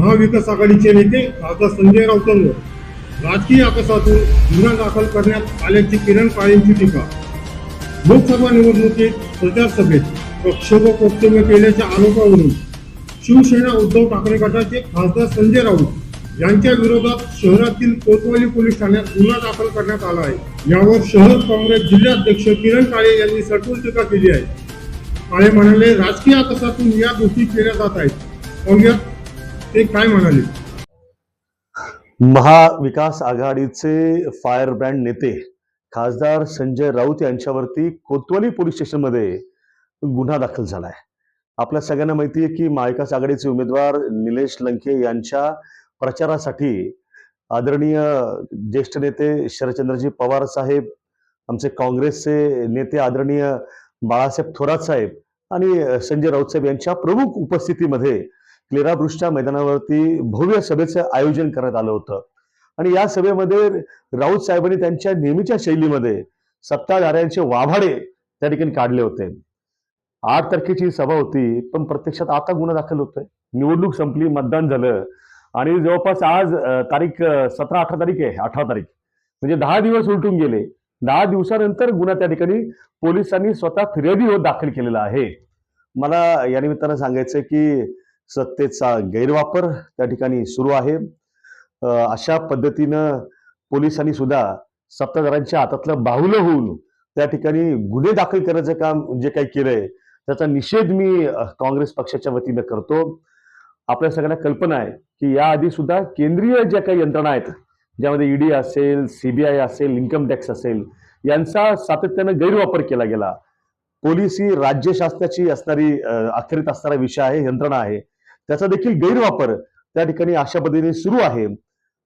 महाविकास आघाडीचे नेते खासदार संजय राऊतांवर राजकीय आकाशातून गुन्हा दाखल करण्यात आल्याची किरण काळेंची टीका. लोकसभा निवडणुकीत प्रचार सभेत प्रक्षोभक वक्तव्य केल्याच्या आरोपावरून शिवसेना उद्धव ठाकरे गटाचे खासदार संजय राऊत यांच्या विरोधात शहरातील कोतवाली पोलीस ठाण्यात गुन्हा दाखल करण्यात आला आहे. यावर शहर काँग्रेस जिल्हाध्यक्ष किरण काळे यांनी सडकून टीका केली आहे. काळे म्हणाले राजकीय आकाशातून या गोष्टी केल्या जात आहेत. काँग्रेस ते काय म्हणाले? महाविकास आघाडीचे फायर ब्रँड नेते खासदार संजय राऊत यांच्यावरती कोतवाली पोलीस स्टेशनमध्ये गुन्हा दाखल झालाय. आपल्या सगळ्यांना माहिती आहे की महाविकास आघाडीचे उमेदवार निलेश लंके यांच्या प्रचारासाठी आदरणीय ज्येष्ठ नेते शरदचंद्रजी पवार साहेब आमचे काँग्रेसचे नेते आदरणीय बाळासाहेब थोरात साहेब आणि संजय राऊत साहेब यांच्या प्रमुख उपस्थितीमध्ये क्लिरावृष्ट्या मैदानावरती भव्य सभेचं आयोजन करण्यात आलं होतं. आणि या सभेमध्ये राऊत साहेबांनी त्यांच्या नेहमीच्या शैलीमध्ये सत्ताधाऱ्यांचे वाभाडे त्या ठिकाणी काढले होते. आठ तारखेची सभा होती पण प्रत्यक्षात आता गुन्हा दाखल होतोय. निवडणूक संपली मतदान झालं. आणि जवळपास आज तारीख सतरा अठरा तारीख आहे अठरा तारीख. म्हणजे दहा दिवस उलटून गेले. दहा दिवसानंतर गुन्हा त्या ठिकाणी पोलिसांनी स्वतः फिर्यादी होत दाखल केलेला आहे. मला या निमित्तानं सांगायचं की सत्तेचा गैरवापर त्या ठिकाणी सुरू आहे. अशा पद्धतीनं पोलिसांनी सुद्धा सत्ताधाऱ्यांच्या हातातलं बाहुलं होऊन त्या ठिकाणी गुन्हे दाखल करण्याचं काम जे काही केलंय त्याचा निषेध मी काँग्रेस पक्षाच्या वतीनं करतो. आपल्या सगळ्यांना कल्पना आहे की याआधी सुद्धा केंद्रीय ज्या काही यंत्रणा आहेत ज्यामध्ये ईडी असेल सीबीआय असेल इन्कम टॅक्स असेल यांचा सातत्यानं गैरवापर केला गेला. पोलीस ही राज्यशास्त्राची असणारी अखेरीत असणारा विषय आहे यंत्रणा आहे. त्याचा देखील गैरवापर त्या ठिकाणी अशा पद्धतीने सुरू आहे.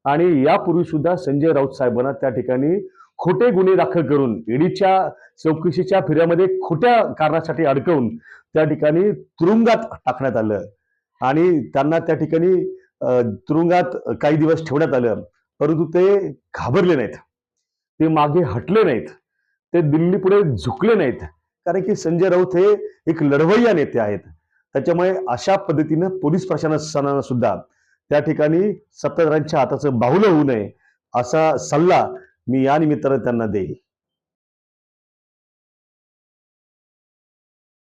आणि यापूर्वी सुद्धा संजय राऊत साहेबांना त्या ठिकाणी खोटे गुन्हे दाखल करून ईडीच्या चौकशीच्या फेऱ्यामध्ये खोट्या कारणासाठी अडकवून त्या ठिकाणी तुरुंगात टाकण्यात आलं. आणि त्यांना त्या ठिकाणी तुरुंगात काही दिवस ठेवण्यात आलं. परंतु ते घाबरले नाहीत. ते मागे हटले नाहीत. ते दिल्ली पुढे झुकले नाहीत. कारण की संजय राऊत हे एक लढवय्या नेते आहेत. त्याच्यामुळे अशा पद्धतीनं पोलीस प्रशासनानं सुद्धा त्या ठिकाणी सत्ताधाऱ्यांच्या हाताचं बाहुलं होऊ नये असा सल्ला मी या निमित्तानं त्यांना देईल.